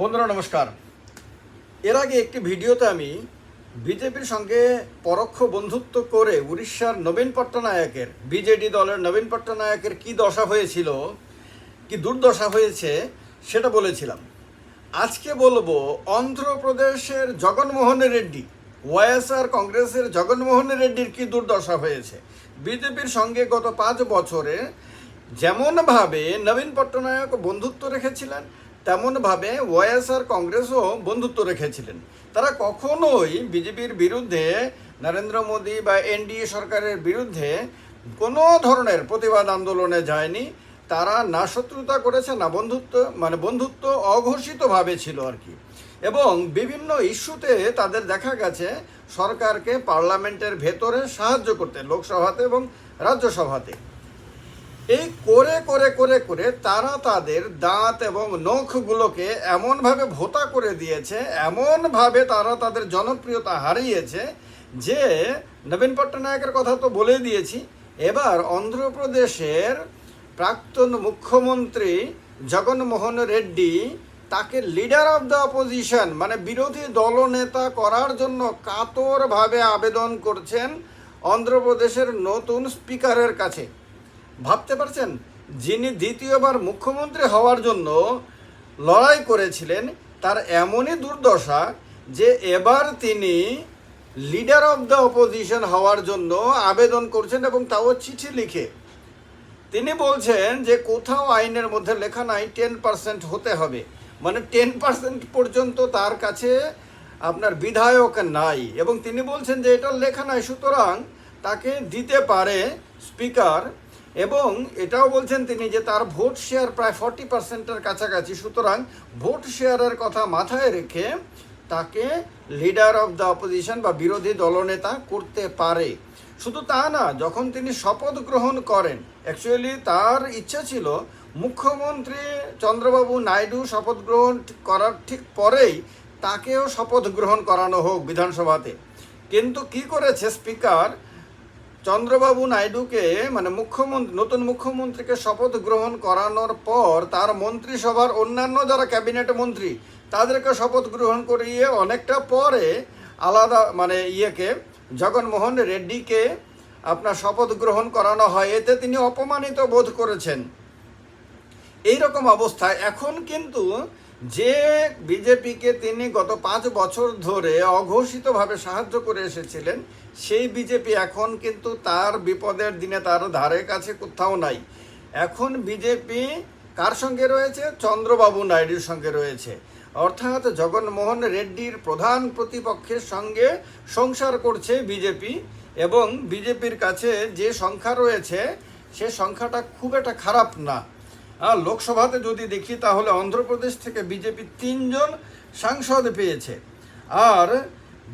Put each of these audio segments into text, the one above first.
বন্ধুরা, নমস্কার। এর আগে একটি ভিডিওতে আমি বিজেপির সঙ্গে পরোক্ষ বন্ধুত্ব করে উড়িষ্যার নবীন পট্টনায়কের, বিজেডি দলের নবীন পট্টনায়কের কি দশা হয়েছিল, কি দুর্দশা হয়েছে, সেটা বলেছিলাম। আজকে বলব অন্ধ্রপ্রদেশের জগনমোহন রেড্ডি, ওয়াইএসআর কংগ্রেসের জগনমোহন রেড্ডির কি দুর্দশা হয়েছে। বিজেপির সঙ্গে গত পাঁচ বছরে যেমনভাবে নবীন পট্টনায়ক বন্ধুত্ব রেখেছিলেন তেমনভাবে ওয়াইএসআর কংগ্রেসও বন্ধুত্ব রেখেছিলেন। তারা কখনোই বিজেপির বিরুদ্ধে, নরেন্দ্র মোদী বা এনডিএ সরকারের বিরুদ্ধে কোনো ধরনের প্রতিবাদ আন্দোলনে যায়নি। তারা না শত্রুতা করেছে, না বন্ধুত্ব মানে বন্ধুত্ব অঘোষিতভাবে ছিল আর কি। এবং বিভিন্ন ইস্যুতে তাদের দেখা গেছে, সরকারকে পার্লামেন্টের ভেতরে সাহায্য করতে, লোকসভাতে এবং রাজ্যসভাতে। এই করে করে করে করে তারা তাদের দাঁত এবং নখগুলোকে এমনভাবে ভোতা করে দিয়েছে, এমনভাবে তারা তাদের জনপ্রিয়তা হারিয়েছে যে নবীন পট্টনায়কের কথা তো বলে দিয়েছি। এবার অন্ধ্রপ্রদেশের প্রাক্তন মুখ্যমন্ত্রী জগনমোহন রেড্ডি তাকে লিডার অফ দ্য অপোজিশন মানে বিরোধী দলনেতা করার জন্য কাতরভাবে আবেদন করছেন অন্ধ্রপ্রদেশের নতুন স্পিকারের কাছে। ভাবতে পারছেন? যিনি দ্বিতীয়বার মুখ্যমন্ত্রী হওয়ার জন্য লড়াই করেছিলেন, তার এমনই দুর্দশা যে এবার তিনি লিডার অফ দ্য অপোজিশন হওয়ার জন্য আবেদন করছেন এবং তাও চিঠি লিখে। তিনি বলছেন যে কোথাও আইনের মধ্যে লেখা নাই টেন পার্সেন্ট হতে হবে। মানে টেন পার্সেন্ট পর্যন্ত তার কাছে আপনার বিধায়ক নাই। এবং তিনি বলছেন যে এটা লেখা নাই, সুতরাং তাকে দিতে পারে স্পিকার এবং এটাও বলছেন তিনি যে তার ভোট শেয়ার প্রায় ফর্টি পার্সেন্টের কাছাকাছি। সুতরাং ভোট শেয়ারের কথা মাথায় রেখে তাকে লিডার অফ দ্য অপোজিশন বা বিরোধী দলনেতা করতে পারে। শুধু তা না, যখন তিনি শপথ গ্রহণ করেন অ্যাকচুয়ালি তার ইচ্ছা ছিল মুখ্যমন্ত্রী চন্দ্রবাবু নাইডু শপথ গ্রহণ করার ঠিক পরেই তাকেও শপথ গ্রহণ করানো হোক বিধানসভাতে। কিন্তু কি করেছে স্পিকার চন্দ্রবাবু নাইডুকে মানে মুখ্যমন্ত্রী, নতুন মুখ্যমন্ত্রীকে শপথ গ্রহণ করানোর পর তার মন্ত্রিসভার অন্যান্য যারা ক্যাবিনেট মন্ত্রী, তাদেরকে শপথ গ্রহণ করিয়ে অনেকটা পরে আলাদা মানে ইয়েকে, জগনমোহন রেড্ডিকে আপনার শপথ গ্রহণ করানো হয়। এতে তিনি অপমানিত বোধ করেছেন। এই রকম অবস্থায় এখন কিন্তু যে বিজেপিকে তিনি গত পাঁচ বছর ধরে অঘোষিতভাবে সাহায্য করে এসেছিলেন, সেই বিজেপি এখন কিন্তু তার বিপদের দিনে তার ধারে কাছে কোথাও নাই। এখন বিজেপি কার সঙ্গে রয়েছে? চন্দ্রবাবু নাইডুর সঙ্গে রয়েছে। অর্থাৎ জগনমোহন রেড্ডির প্রধান প্রতিপক্ষের সঙ্গে সংসার করছে বিজেপি এবং বিজেপির কাছে যে সংখ্যা রয়েছে, সে সংখ্যাটা খুব একটা খারাপ না। আর লোকসভাতে যদি দেখি, তাহলে অন্ধ্রপ্রদেশ থেকে বিজেপি তিনজন সাংসদ পেয়েছে। আর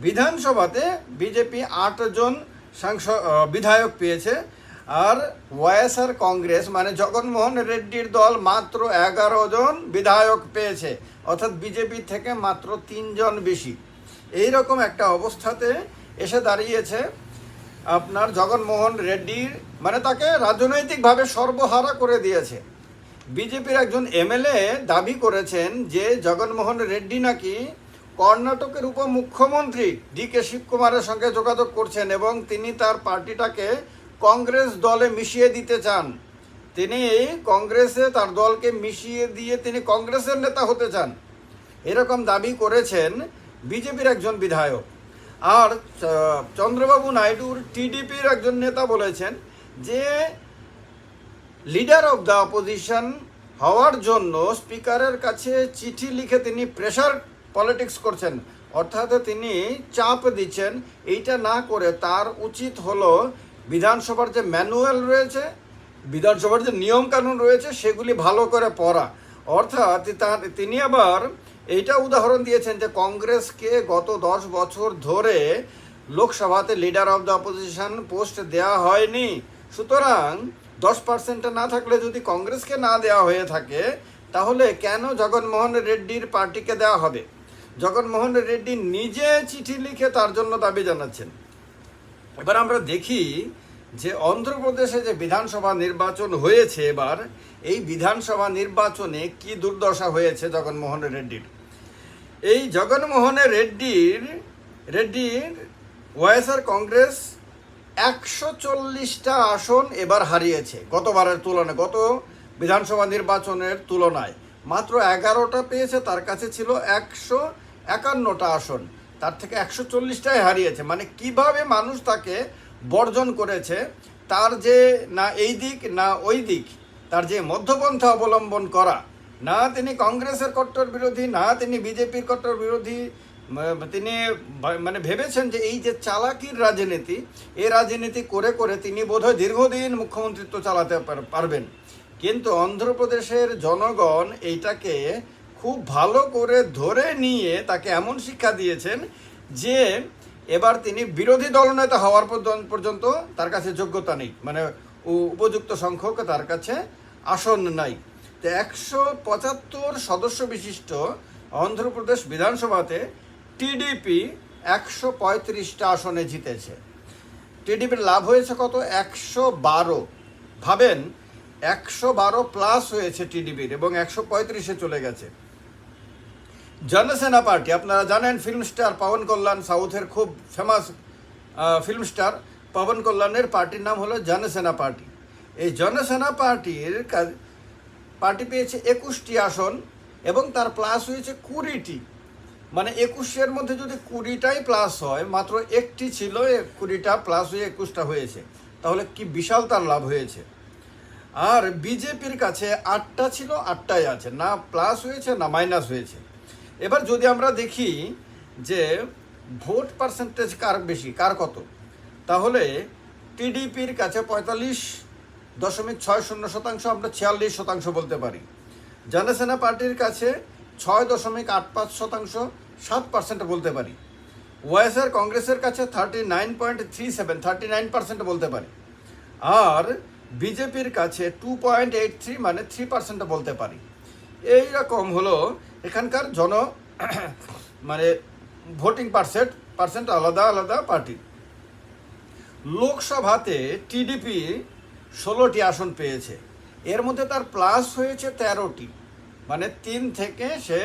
বিধানসভাতে বিজেপি আটজন সাংসদ বিধায়ক পেয়েছে। আর ওয়াইএসআর কংগ্রেস মানে জগনমোহন রেড্ডির দল, মাত্র এগারো জন বিধায়ক পেয়েছে। অর্থাৎ বিজেপি থেকে মাত্র তিনজন বেশি। এই রকম একটা অবস্থাতে এসে দাঁড়িয়েছে আপনার জগনমোহন রেড্ডির মানে তাকে রাজনৈতিকভাবে সর্বহারা করে দিয়েছে। বিজেপির একজন এমএলএ দাবি করেছেন যে জগনমোহন রেড্ডি নাকি কর্ণাটকের উপমুখ্যমন্ত্রী ডি কে শিবকুমারের সঙ্গে যোগাযোগ করছেন এবং তিনি তার পার্টিটাকে কংগ্রেস দলে মিশিয়ে দিতে চান। তিনি কংগ্রেসে তার দলকে মিশিয়ে দিয়ে তিনি কংগ্রেসের নেতা হতে চান। এরকম দাবি করেছেন বিজেপির একজন বিধায়ক। আর চন্দ্রবাবু নাইডুর টিডিপির একজন নেতা বলেছেন যে লিডার অফ দ্য অপোজিশন হওয়ার জন্য স্পিকারের কাছে চিঠি লিখে তিনি প্রেশার পলিটিক্স করছেন। অর্থাৎ তিনি চাপ দিচ্ছেন। এইটা না করে তার উচিত হলো বিধানসভার যে ম্যানুয়াল রয়েছে, বিধানসভার যে নিয়ম কানুন রয়েছে, সেগুলি ভালো করে পড়া। অর্থাৎ তার, তিনি আবার এইটা উদাহরণ দিয়েছেন যে কংগ্রেসকে গত দশ বছর ধরে লোকসভাতে leader of the opposition post দেওয়া হয়নি। সুতরাং দশ পার্সেন্টে না থাকলে যদি কংগ্রেসকে না দেওয়া হয়ে থাকে, তাহলে কেন জগনমোহন রেড্ডির পার্টিকে দেওয়া হবে? জগনমোহন রেড্ডি নিজে চিঠি লিখে তার জন্য দাবি জানাচ্ছেন। এবার আমরা দেখি যে অন্ধ্রপ্রদেশে যে বিধানসভা নির্বাচন হয়েছে এবার, এই বিধানসভা নির্বাচনে কি দুর্দশা হয়েছে জগনমোহন রেড্ডির? এই জগনমোহনের রেড্ডির রেড্ডির ওয়াইএসআর কংগ্রেস একশো চল্লিশটা আসন এবার হারিয়েছে গতবারের তুলনায়, গত বিধানসভা নির্বাচনের তুলনায়। মাত্র এগারোটা পেয়েছে, তার কাছে ছিল একশো একান্নটা আসন। তার থেকে একশো চল্লিশটাই হারিয়েছে। মানে কীভাবে মানুষ তাকে বর্জন করেছে, তার যে না এই দিক, না ওই দিক, তার যে মধ্যপন্থা অবলম্বন করা, না তিনি কংগ্রেসের কট্টর বিরোধী, না তিনি বিজেপির কট্টর বিরোধী তিনি মানে ভেবেছেন যে এই যে চালাকির রাজনীতি, এই রাজনীতি করে করে তিনি বোধহয় দীর্ঘদিন মুখ্যমন্ত্রিত্ব চালাতে পারবেন। কিন্তু অন্ধ্রপ্রদেশের জনগণ এইটাকে খুব ভালো করে ধরে নিয়ে তাকে এমন শিক্ষা দিয়েছেন যে এবার তিনি বিরোধী দলনেতা হওয়ার পর্যন্ত- তার কাছে যোগ্যতা নেই। মানে উপযুক্ত সংখ্যক তার কাছে আসন নাই। তো একশো পঁচাত্তর সদস্য বিশিষ্ট অন্ধ্রপ্রদেশ বিধানসভাতে টিডিপি একশো পঁয়ত্রিশটা আসনে জিতেছে। টিডিপির লাভ হয়েছে কত? একশো বারো। ভাবেন, একশো বারো প্লাস হয়েছে টিডিপির এবং একশো পঁয়ত্রিশে চলে গেছে। জনসেনা পার্টি, আপনারা জানেন ফিল্ম স্টার পবন কল্যাণ সাউথের খুব ফেমাস ফিল্ম স্টার পবন কল্যাণের পার্টির নাম হলো জনসেনা পার্টি। এই জনসেনা পার্টির পার্টি পেয়েছে একুশটি আসন এবং তার প্লাস হয়েছে কুড়িটি। মানে একুশের মধ্যে যদি কুড়িটাই প্লাস হয়, মাত্র একটি ছিল কুড়িটা প্লাস হয়ে একুশটা হয়েছে। তাহলে কি বিশাল তার লাভ হয়েছে? আর বিজেপির কাছে আটটা ছিল, আটটাই আছে। না প্লাস হয়েছে, না মাইনাস হয়েছে। এবার যদি আমরা দেখি যে ভোট পার্সেন্টেজ কার বেশি, কার কত? তাহলে টিডিপির কাছে পঁয়তাল্লিশ দশমিক ছয় শূন্য শতাংশ, আমরা ছিয়াল্লিশ শতাংশ বলতে পারি। জনসেনা পার্টির কাছে ছয় দশমিক আট পাঁচ শতাংশ, সাত পার্সেন্ট বলতে পারি। ওয়াইএসআর কংগ্রেসের কাছে thirty nine point three seven thirty nine percent বলতে পারি। আর বিজেপির কাছে টু পয়েন্ট এইট থ্রি মানে থ্রি পার্সেন্ট বলতে পারি। এই রকম হলো এখানকার জন মানে ভোটিং পার্সেন্ট পার্সেন্ট আলাদা আলাদা পার্টি লোকসভাতে টিডিপি ষোলোটি আসন পেয়েছে। এর মধ্যে তার প্লাস হয়েছে তেরোটি। মানে তিন থেকে সে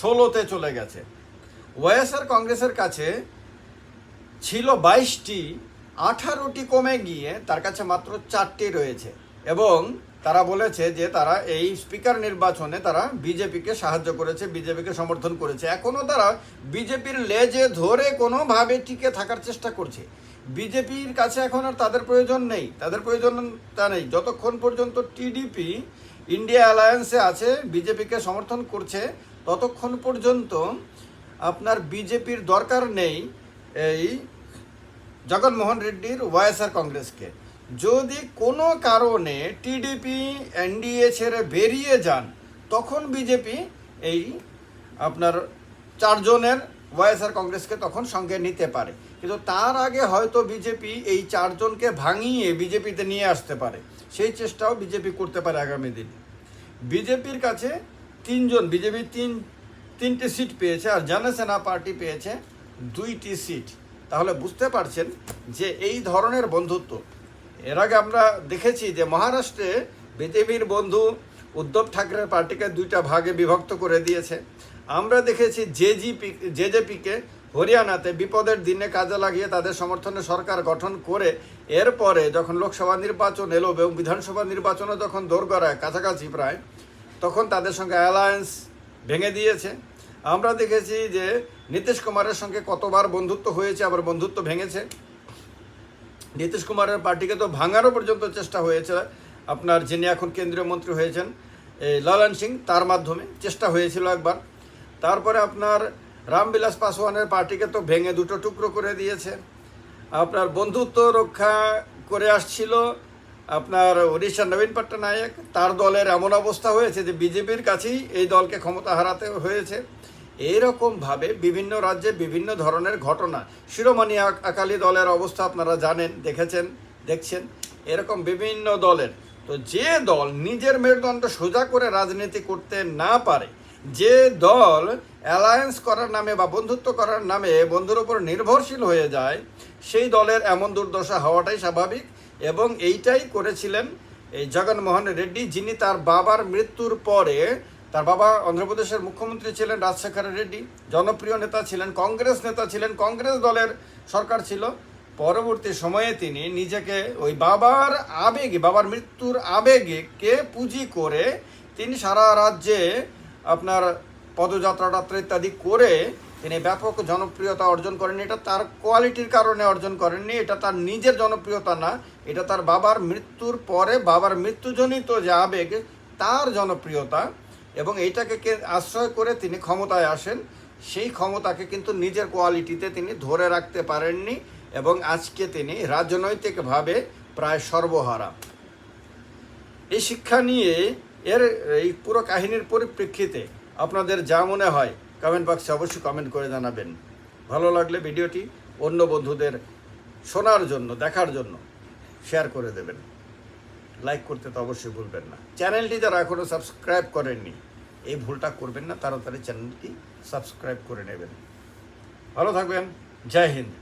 ষোলোতে চলে গেছে। ওয়াইএসআর কংগ্রেসের কাছে ছিল বাইশটি, আঠারোটি কমে গিয়ে তার কাছে মাত্র চারটি রয়েছে। এবং তারা বলেছে যে তারা এই স্পিকার নির্বাচনে তারা বিজেপিকে সাহায্য করেছে, বিজেপিকে সমর্থন করেছে। এখনও তারা বিজেপির লেজে ধরে কোনোভাবে টিকে থাকার চেষ্টা করছে। বিজেপির কাছে এখন আর তাদের প্রয়োজন নেই। তাদের প্রয়োজন তা নেই। যতক্ষণ পর্যন্ত টিডিপি ইন্ডিয়া অ্যালায়েন্সে আছে, বিজেপিকে সমর্থন করছে, ততক্ষণ পর্যন্ত আপনার বিজেপির দরকার নেই এই জগনমোহন রেড্ডির ওয়াইএসআর কংগ্রেসকে। যদি কোনো কারণে টিডিপি, এনডিএ ছেড়ে বেরিয়ে যান, তখন বিজেপি এই আপনার চারজনের ওয়াইএসআর কংগ্রেসকে তখন সঙ্গে নিতে পারে। কিন্তু তার আগে হয়তো বিজেপি এই চারজনকে ভাঙিয়ে বিজেপিতে নিয়ে আসতে পারে। সেই চেষ্টাও বিজেপি করতে পারে আগামী দিনে। বিজেপির কাছে তিনজন বিজেপি তিন, তিনটে সিট পেয়েছে আর জনসেনা পার্টি পেয়েছে দুইটি সিট। তাহলে বুঝতে পারছেন যে এই ধরনের বন্ধুত্ব। এর আগে আমরা দেখেছি যে মহারাষ্ট্রে বিজেপির বন্ধু উদ্ধব ঠাকরের পার্টিকে দুইটা ভাগে বিভক্ত করে দিয়েছে। আমরা দেখেছি জেজিপি, জেজেপিকে হরিয়ানাতে বিপদের দিনে কাজে লাগিয়ে তাদের সমর্থনে সরকার গঠন করে, এরপরে যখন লোকসভা নির্বাচন এলো এবং বিধানসভা নির্বাচনও যখন দোরগড়ায় কাছাকাছি প্রায়, তখন তাদের সঙ্গে অ্যালায়েন্স ভেঙে দিয়েছে। আমরা দেখেছি যে নীতিশ কুমারের সঙ্গে কতবার বন্ধুত্ব হয়েছে, আবার বন্ধুত্ব ভেঙেছে। নীতিশ কুমারের পার্টিকে তো ভাঙারও পর্যন্ত চেষ্টা হয়েছে। আপনার যিনি এখন কেন্দ্রীয় মন্ত্রী হয়েছেন, এই লালন সিং, তার মাধ্যমে চেষ্টা হয়েছিল একবার। তারপরে আপনার রামবিলাস পাসওয়ানের পার্টিকে তো ভেঙে দুটো টুকরো করে দিয়েছে। আপনার বন্ধুত্ব রক্ষা করে আসছিল আপনার উড়িষ্যার নবীন পট্টনায়ক। তার দলের এমন অবস্থা হয়েছে যে বিজেপির কাছেই এই দলকে ক্ষমতা হারাতে হয়েছে। এইরকমভাবে বিভিন্ন রাজ্যে বিভিন্ন ধরনের ঘটনা, শিরোমণি আকালি দলের অবস্থা আপনারা জানেন, দেখেছেন, দেখছেন, এরকম বিভিন্ন দলের। তো যে দল নিজের মেরুদণ্ড সোজা করে রাজনীতি করতে না পারে যে দল অ্যালায়েন্স করার নামে বা বন্ধুত্ব করার নামে বন্ধুর উপর নির্ভরশীল হয়ে যায়, সেই দলের এমন দুর্দশা হওয়াটাই স্বাভাবিক এবং এইটাই করেছিলেন এই জগনমোহন রেড্ডি, যিনি তার বাবার মৃত্যুর পরে তার বাবা অন্ধ্রপ্রদেশের মুখ্যমন্ত্রী ছিলেন রাজশেখর রেড্ডি, জনপ্রিয় নেতা ছিলেন কংগ্রেস নেতা ছিলেন, কংগ্রেস দলের সরকার ছিল। পরবর্তী সময়ে তিনি নিজেকে ওই বাবার আবেগে, বাবার মৃত্যুর আবেগকে পুঁজি করে তিনি সারা রাজ্যে আপনার পদযাত্রা টাত্রা ইত্যাদি করে তিনি ব্যাপক জনপ্রিয়তা অর্জন করেন এটা তার কোয়ালিটির কারণে অর্জন করেননি। এটা তার নিজের জনপ্রিয়তা না। এটা তার বাবার মৃত্যুর পরে বাবার মৃত্যুজনিত যে আবেগ, তার জনপ্রিয়তা এবং এইটাকে আশ্রয় করে তিনি ক্ষমতায় আসেন। সেই ক্ষমতাকে কিন্তু নিজের কোয়ালিটিতে তিনি ধরে রাখতে পারেননি এবং আজকে তিনি রাজনৈতিকভাবে প্রায় সর্বহারা। এই শিক্ষা নিয়ে এর এই পুরো কাহিনীর পরিপ্রেক্ষিতে আপনাদের যা মনে হয় কমেন্ট বক্সে অবশ্যই কমেন্ট করে জানাবেন। ভালো লাগলে ভিডিওটি অন্য বন্ধুদের শোনার জন্য, দেখার জন্য শেয়ার করে দেবেন। লাইক করতে তো অবশ্যই ভুলবেন না। চ্যানেলটি যারা এখনও সাবস্ক্রাইব করেননি, এই ভুলটা করবেন না। তাড়াতাড়ি চ্যানেলটি সাবস্ক্রাইব করে নেবেন। ভালো থাকবেন। জয় হিন্দ।